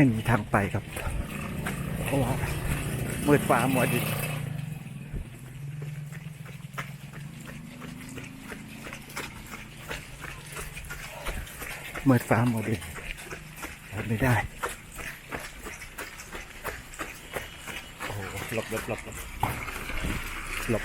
ไม่มีทางไปครับ เพราะว่ามืดฟ้ามัวดินมืดฟ้ามัวดินไปไม่ได้ โอ้โหหลบหลบหลบหลบ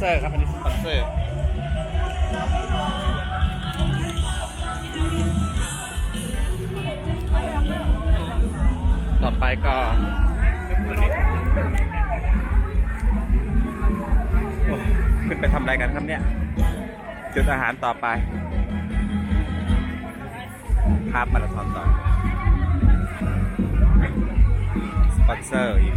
เซอร์ครับอันนี้สปอนเซอร์ต่อไปก็โอ้ขึ้นไปทำอะไรกันครับเนี่ย จุดอาหารต่อไป ภาพมาราธอนต่อ สปอนเซอร์อีก